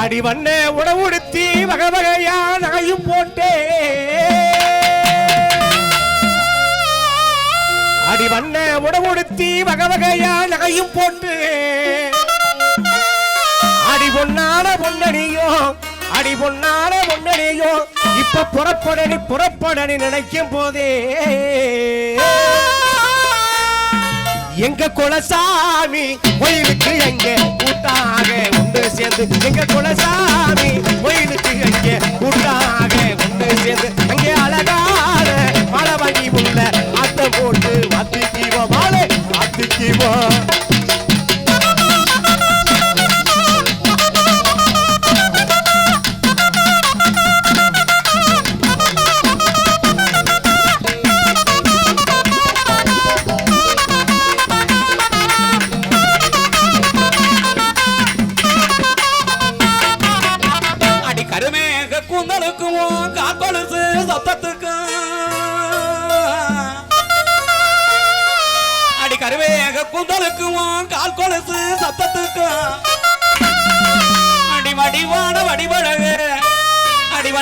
அடி வண்ண உடவுடுத்தி வகை வகையா நகையும் போட்டே. அடி வண்ண உடவுடுத்தி வகை வகையா நகையும் போட்டு. அடி பொன்னான பொன்னணியோ அடி பொன்னான பொன்னணியோ இப்ப புறப்படனி புறப்படனி நினைக்கும் போதே. எங்க குலசாமி? கோயிலுக்கு எங்க கூட்டாக உண்டு சேர்ந்து. எங்க குலசாமி கோயிலுக்கு எங்க கூட்டாக உண்டு சேர்ந்து.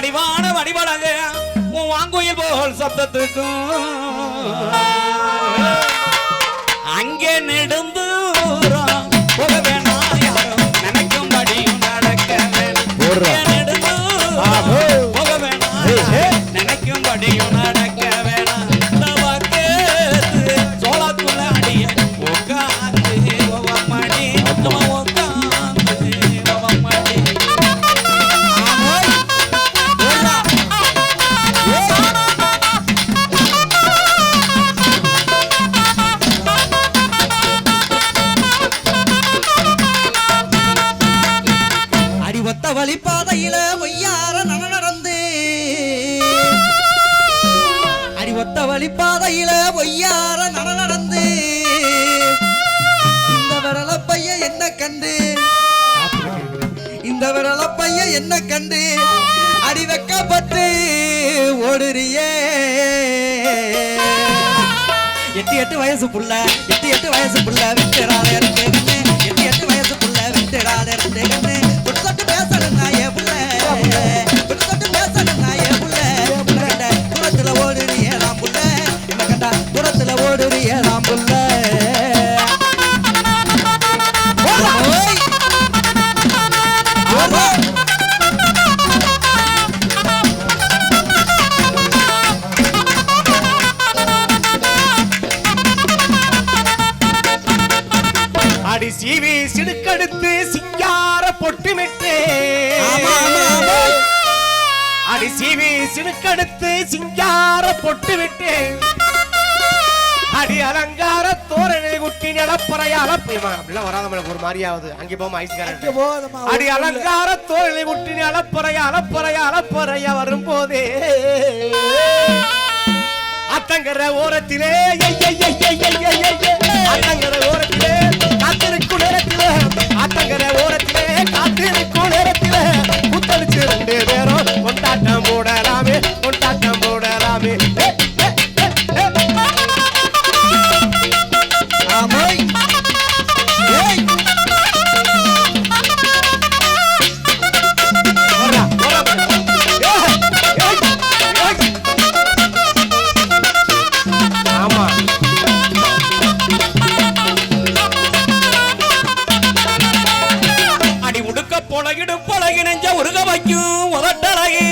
வடிவான வடிவழகு உன் வாங்குயில் போல் சப்தத்துக்கும். அங்கே நெடுந்து என்ன கண்டு அடி வெக்கப்பட்டு ஓடுறியே? எட்டு எட்டு வயசு புள்ள எட்டு எட்டு வயசு புள்ள விட்டுறாத இருந்து கண்ணு. எட்டு எட்டு வயசு புள்ள விட்டுறாத இருந்து கண்ணு. தொட்டு பேசணும் நாயே புள்ள. தொட்டு தொட்டு பேசணும் நாயே புள்ள. உன்னை கண்ட தூரத்துல ஓடுறியே நான் புள்ள. உன்னை கண்ட தூரத்துல ஓடுறியே நான் புள்ள. வராத மேடம் ஒரு மாதிரியாவது அங்கே போமா ஐஸ்காரன் அடி அலங்கார தோரணை குட்டி அலப்பறைய அலப்பறைய அலப்பறைய வரும்போதே. அத்தங்கர ஓரத்திலே. அத்தங்கர பொழகிடு பழகி நெஞ்ச உருக வைக்கும் உதட்டழகி.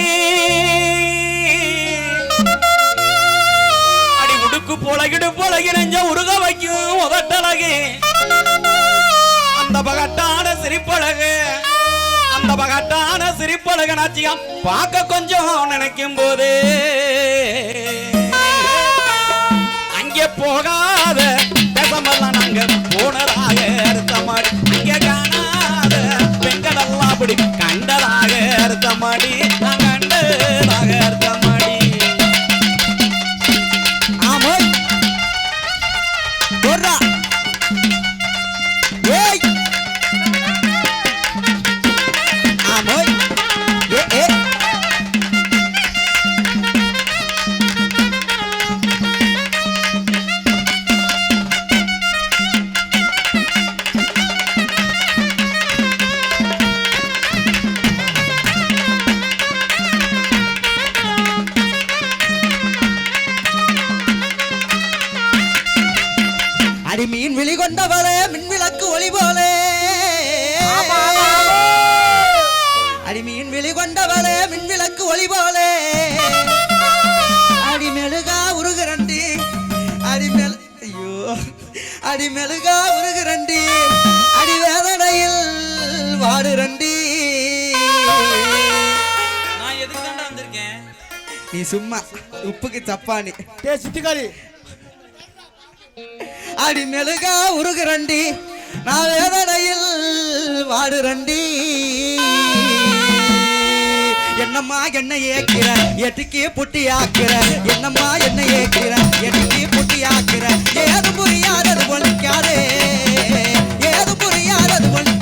அடி உடுக்கு பொழகிடு பொழகி நெஞ்ச உருக வைக்கும் உதட்டழகி. அந்த பகட்டான சிரிப்பழகு அந்த பகட்டான சிரிப்பழகு நாச்சியம் பார்க்க கொஞ்சம் நினைக்கும் போது. அங்கே போகாத பேசமெல்லாம் நாங்க போனதாக அர்த்தமாடி. அங்கே அப்படி கண்டதாக அர்த்தமடி. போலே. அடிமெழுகா உருகிறண்டி அடிமெல் ஐயோ. அடிமெழுகா உருகிறண்டி அடிவேதனையில் வாடுறண்டி நான் எதுக்கு தாண்டா வந்திருக்கேன்? நீ சும்மா உப்புக்கு சப்பானி. டே சித்திகாரி அடி மெழுகா உருகிறண்டி நான் வேதனையில் வாடுறண்டி என்னம்மா என்ன ஏக்கிற? எட்டுக்கே புட்டி ஆக்கிற? என்னம்மா என்ன ஏக்கிற? எட்டுக்கே புட்டி ஆக்கிற? ஏது புரியாதது ஒழிக்காதே ஏது புரியாதது ஒழிக்க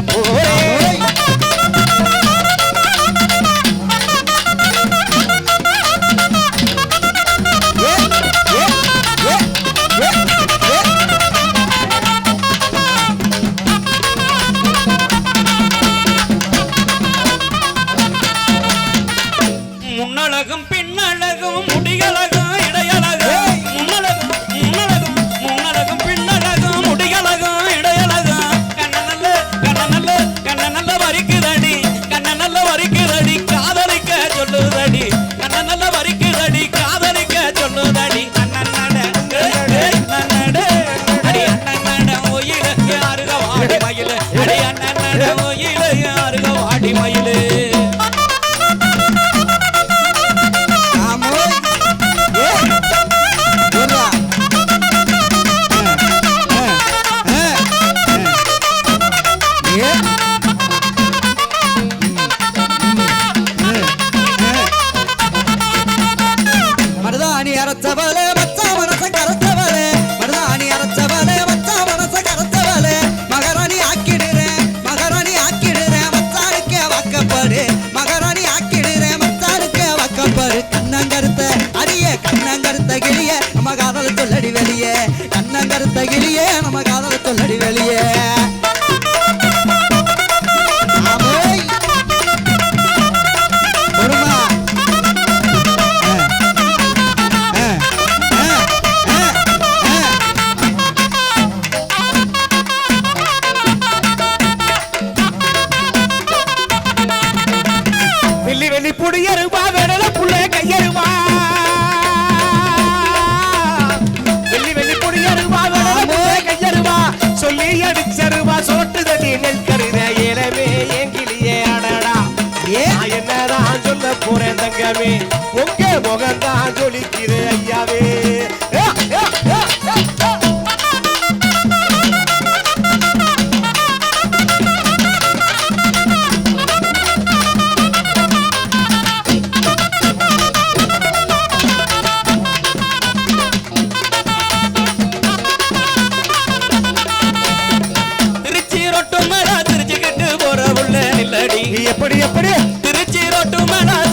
é porém வாழ போறேன் தங்கமே. உங்க முகம்தான் ஜொலிக்கிறேன் ஐயாவே. எப்படி எப்படி? வச்சு ரோட்டு மேல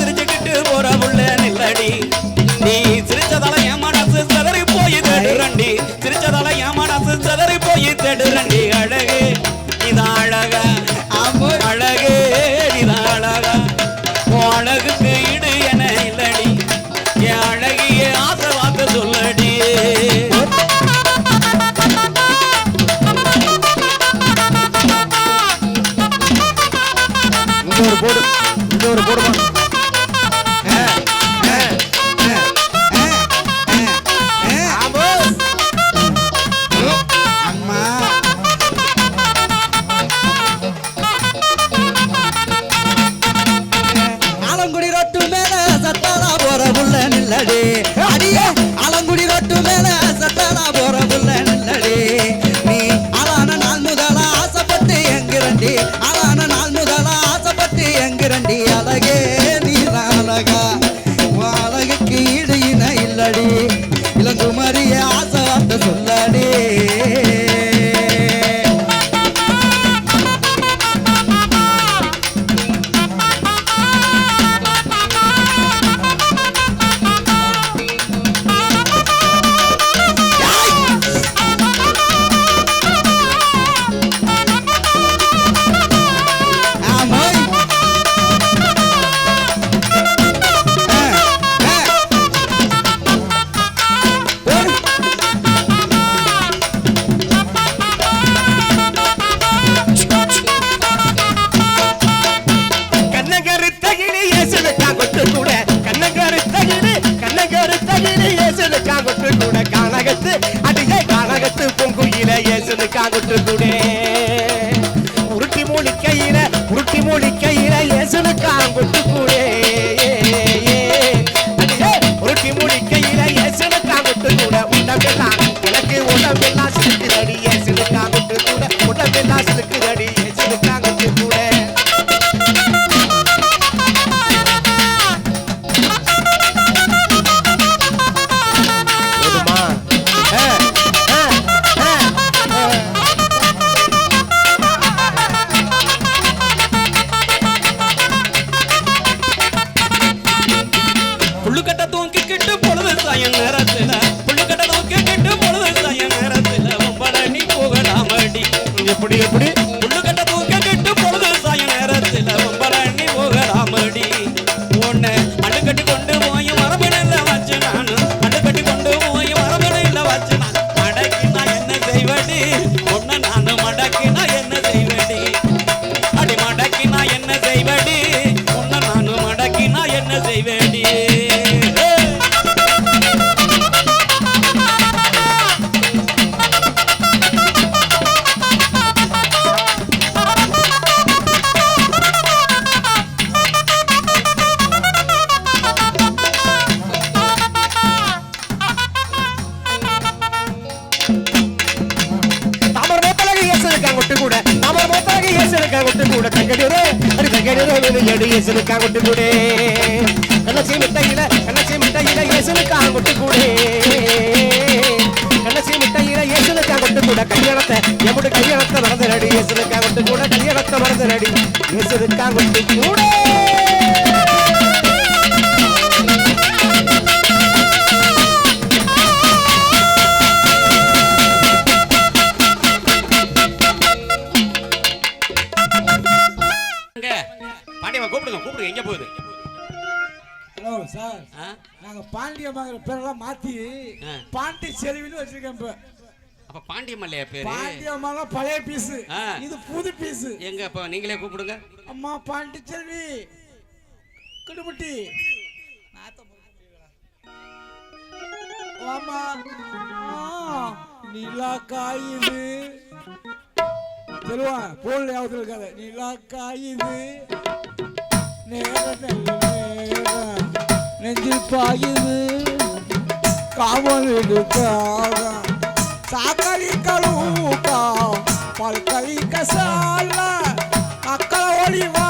தாமர மோத்தலக இயேசுக்கா கொட்டு கூட தங்கடிரோ அடி தங்கடிரோ எடு இயேசுக்கா கொட்டு கூட. கண்ணச்சி மிட்டையில கண்ணச்சி மிட்டையில இயேசுக்கா கொட்டு கூட. கண்ணச்சி மிட்டையில கூட. கல்யாணத்தை எமுடு கல்யாணத்தை மறந்து நடி இயேசுக்கா கொட்டு கூட கல்யாணத்தை மறந்து நடி இயேசுக்கா கூட. நாங்க பாண்டியம்மாங்கிற பேரெல்லாம் மாத்தி. பாண்டி செல்வின்னு வச்சிருக்கேன் இப்ப. அப்ப பாண்டியம்மா இல்லையா பேரு? பாண்டியம்மாலாம் பழைய பீஸ். இது புது பீஸ். எங்க அப்ப நீங்களே கூப்பிடுங்க. அம்மா பாண்டி செல்வி குடுமுட்டி ஆமா. நிலா காயுது சொல்லுவான் போன்ல யாவது இருக்காது. நிலா காயுது நேரம் நேரம் நெஞ்சு பாயுது. காவல் எடுக்காக சாக்கடி கழுவுக்கா. பல்கலி கசால அக்கா ஒளிவா.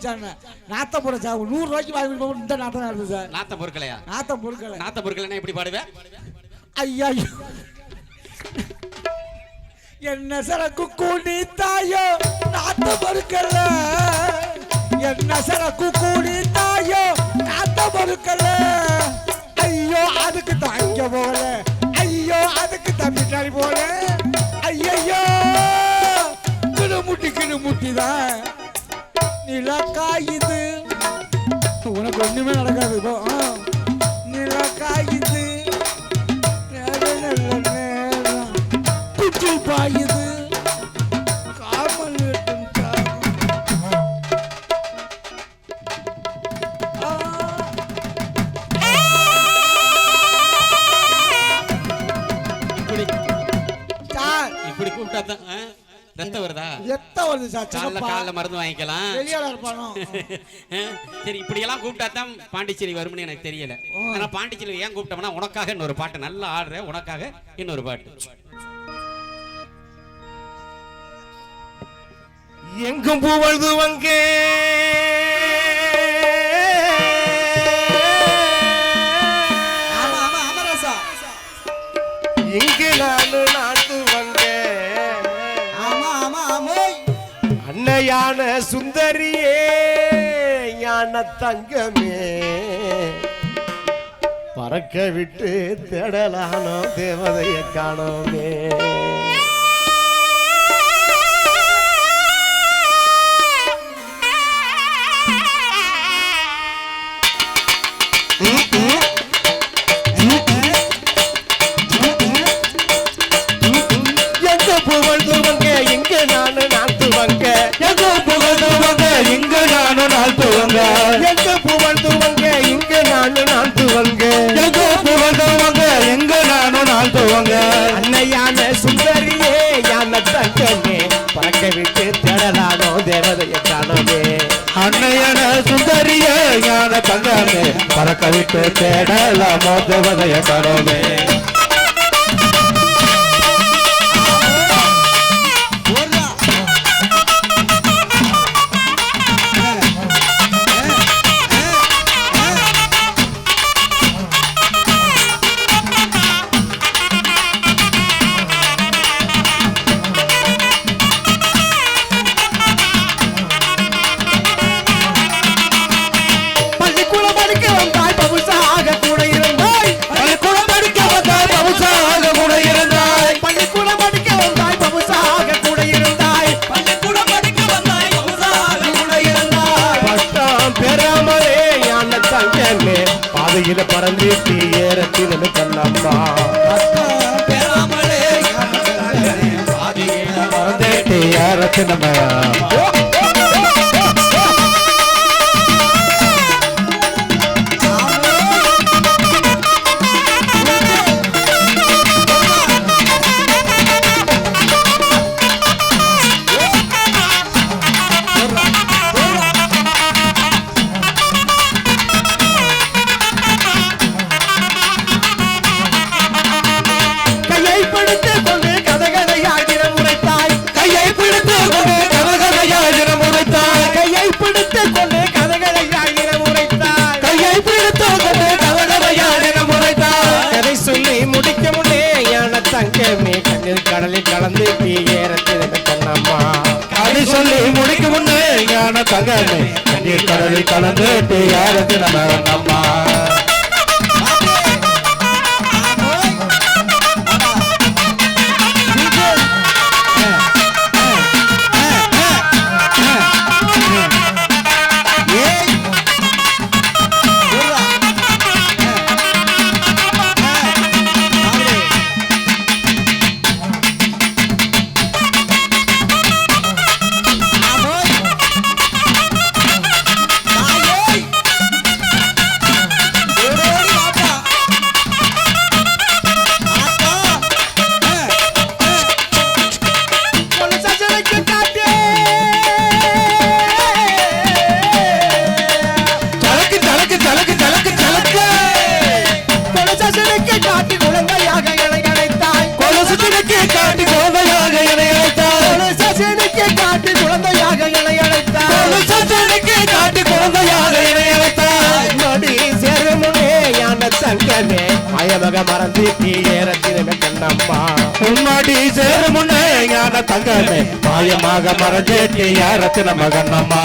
குடிச்சாங்க நாத்தம் போட சார் நூறு ரூபாய்க்கு வாங்கி குடிப்போம் இந்த நாத்தம் இருக்குது சார். நாத்த பொருட்களையா? நாத்தம் பொருட்களை. நாத்த பொருட்கள் எப்படி பாடுவேன் ஐயா என்ன சரக்கு குடித்தாயோ நாத்த பொருட்கள என்ன சரக்கு குடித்தாயோ நாத்த பொருட்கள ஐயோ அதுக்கு தாங்க போல ஐயோ அதுக்கு தம்பிட்டாரி போல ஐயோ கிடுமுட்டி கிடுமுட்டி தான். நிலக்காயுது உனக்கு ஒண்ணுமே நடக்காது போ ஆ. நிலா காயுது நேரம் நல்ல நேரம். குச்சி பாயுது காமல். இப்படி இப்படி கூப்பிட்டா தான்? ரத்தம் வருதா? எத்த வருது சார் காலைல சின்னப்பா காலைல மருந்து வாங்கிக்கலாம். வெளியால இருப்பானோ ஆ, சரி இப்படி எல்லாம் கூப்பிட்டா தான் பாண்டிச்சேரி வரும்னு எனக்கு தெரியல. ஆனா பாண்டிச்சேரி ஏன் கூப்பிட்டோம்னா உனக்காக இன்னொரு பாட்டு நல்லா ஆடுற உனக்காக இன்னொரு பாட்டு. எங்கும் புகழ்துவங்க ஆமா அன்னையான சுந்தரியே ஞான தங்கமே. பறக்க விட்டு தேடலானோ தேவதையை காணோமே. தங்கமே பறக்க விட்டு தேடலானோ தேவதைய காணமே. அன்னையன சுந்தரிய ஞான தங்கமே. பறக்க விட்டு தேடலாமோ தேவதைய காணமே. que no me யான கண்ணில் கடலில் கலந்து தீ ஏறத்தில் கண்ணம்மா. கதை சொல்லி முடிக்க முன்னே ஞான தங்கமே கண்ணீர் கடலில் கலந்து தீ நம்ம தங்கமே மயமக மறந்து தீ ஏறத்தினமே கண்ணம்மா உன்னடி சேரு முன்னே ஞான தங்கமே. மாயமாக மறந்து தீ ஏறத்தின மகண்ணம்மா